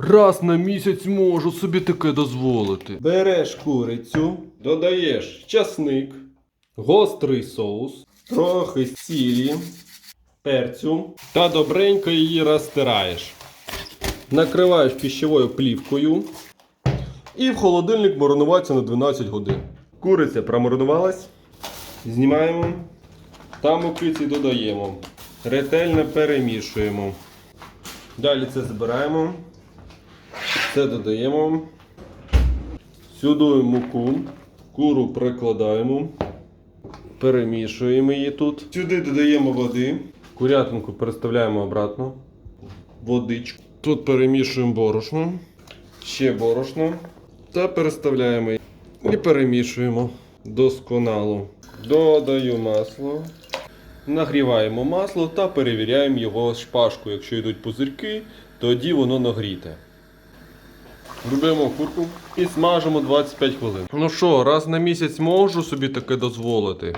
Раз на місяць можу собі таке дозволити. Береш курицю, додаєш часник, гострий соус, трохи сілі, перцю та добренько її розтираєш. Накриваєш пищевою плівкою і в холодильник маринуватися на 12 годин. Куриця промаринувалась. Знімаємо та мукиці додаємо. Ретельно перемішуємо. Далі це збираємо. Це додаємо. Сюди муку. Куру прикладаємо. Перемішуємо її тут. Сюди додаємо води. Курятинку переставляємо обратно. Водичку. Тут перемішуємо борошно. Ще борошно. Та переставляємо її. І перемішуємо досконало. Додаю масло. Нагріваємо масло та перевіряємо його шпажкою. Якщо йдуть пузирки, тоді воно нагріте. Додаємо курку і смажимо 25 хвилин. Ну що, раз на місяць можу собі таке дозволити.